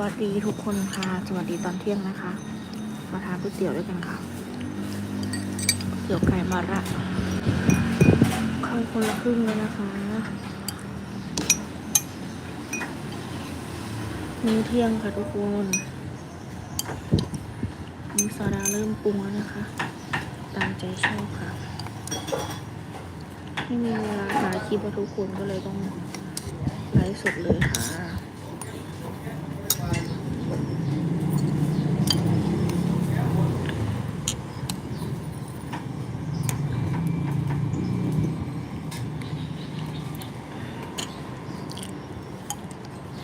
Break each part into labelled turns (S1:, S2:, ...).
S1: วัสดีทุกคนค่ะ สวัสดีตอนเที่ยงนะคะ มาทานก๋วยเตี๋ยวด้วยกันค่ะเตี๋ยวไก่มาระเข้าคนละครึ่งเลยนะคะมื้อเที่ยงค่ะทุกคนมีซาดาเริ่มปรุงแล้วนะคะ ตามใจชอบค่ะ ไม่มีเวลาถ่ายคลิปอะทุกคนก็เลยต้องไลฟ์สดเลยค่ะ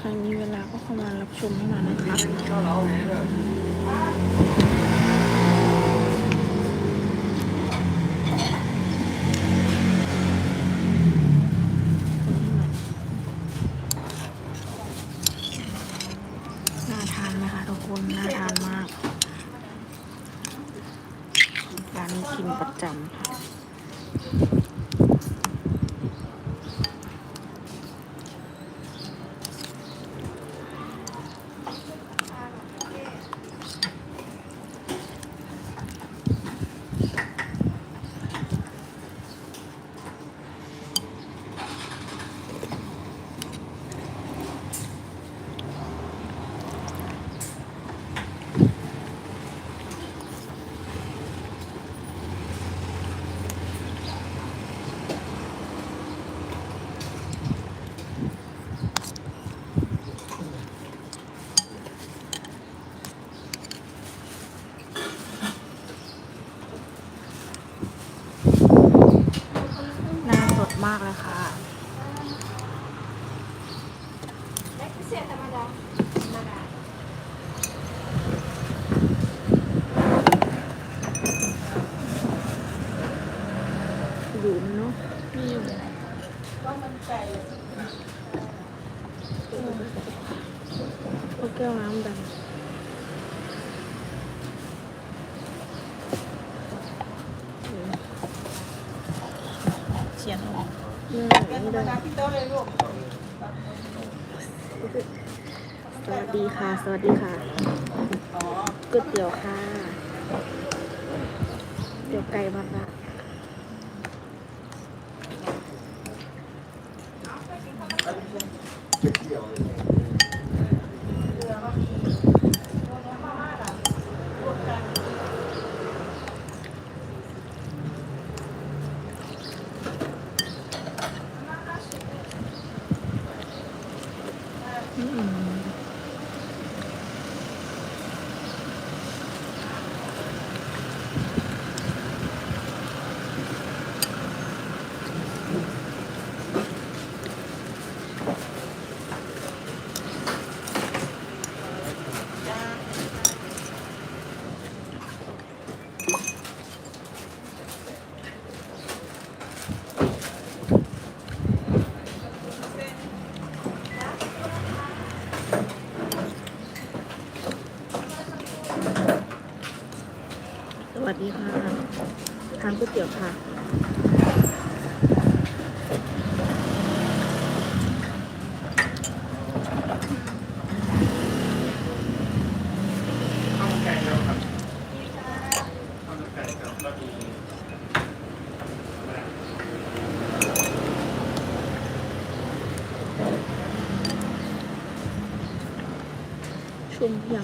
S1: ใครมีเวลาก็เข้ามารับ ชมให้มานะคะน่าทานไหมคะทุกคนน่าทานมากร้านนี้กินประจำค่ะ อยู่นะเนาะนี่อยู่โอเคเอาน้ำดำ
S2: เขียนออก
S1: นี่
S2: เป็น
S1: ไม่
S2: ธรรม
S1: ได้
S2: ดาพี่โต๊ะเลยลูก
S1: สวัส ดีค่ะ สวัสดีค่ะก๋วยเตี๋ยวค่ะเตี๋ยวไก่มาก สวัสดีค่ะ ทานก๋วยเตี๋ยวค่ะ ช่วงเที่ย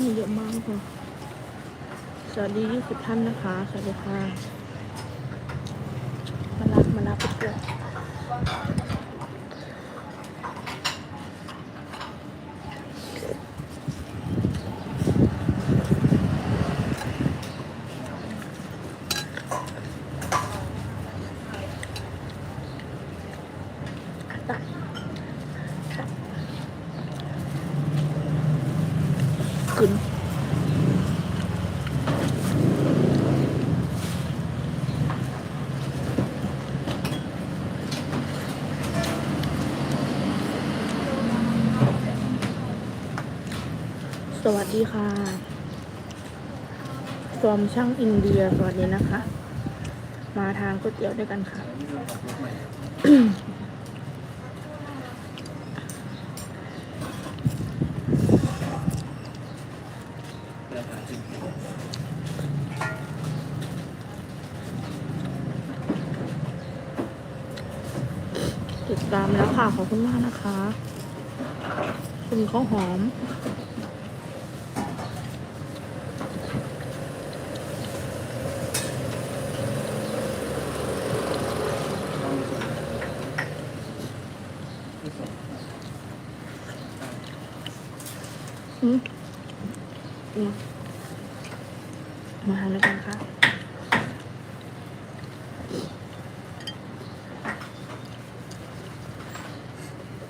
S1: มีเยอะมากทุกคนสวัสดียี่สิบท่านนะคะ สวัสดีค่ะ มารับมารับไปเกิด สวัสดีค่ะฟอร์มช่างอินเดียสวัสดีนะคะ มาทานก๋วยเตี๋ยวด้วยกันค่ะ ติดตามแล้วค่ะ ขอบคุณมากนะคะ คุณข้าวหอม มาทานด้วยกันค่ะ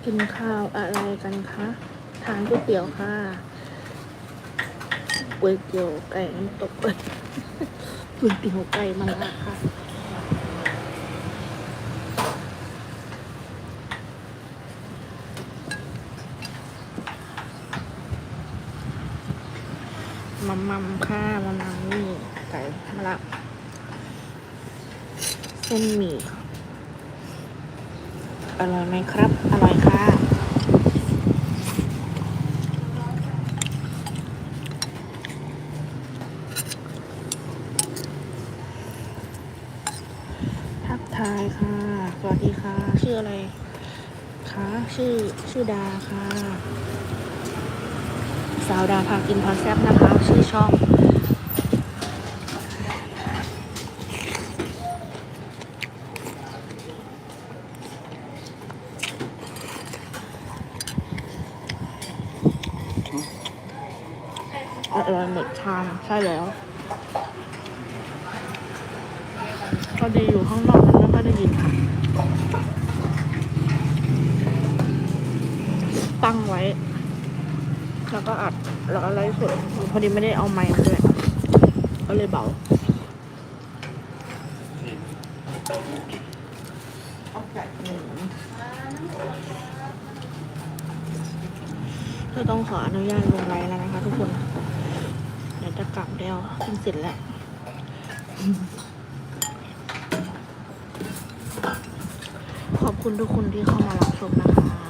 S1: กินข้าวอะไรกันคะ ทานก๋วยเตี๋ยวค่ะก๋วยเตี๋ยวไก่น้ำตกเอ้ยก๋วยเตี๋ยวไก่มันละค่ะ มัมค่ะมัมมัมนี่ไก่มะละเส้นหมี่อร่อยไหมครับ อร่อยค่ะ ทักทายค่ะ สวัสดีค่ะ ชื่ออะไรคะชื่อชื่อดาค่ะ สาวดาพากินพาแซบนะคะ ชื่อช่องอร่อยหมดชามใช่แล้ว ก็ดีอยู่ข้างนอกมันไม่ค่อยได้ยินตั้งไว้ แล้วก็อัดแล้วก็ไลฟ์สดพอดีไม่ได้เอาไมค์มาด้วยก็เลยเบาก็ต้องขออนุญาตลงไลน์แล้วนะคะทุกคน เดี๋ยวจะกลับแล้วกินเสร็จแล้วขอบคุณทุกคนที่เข้ามารับชมนะคะ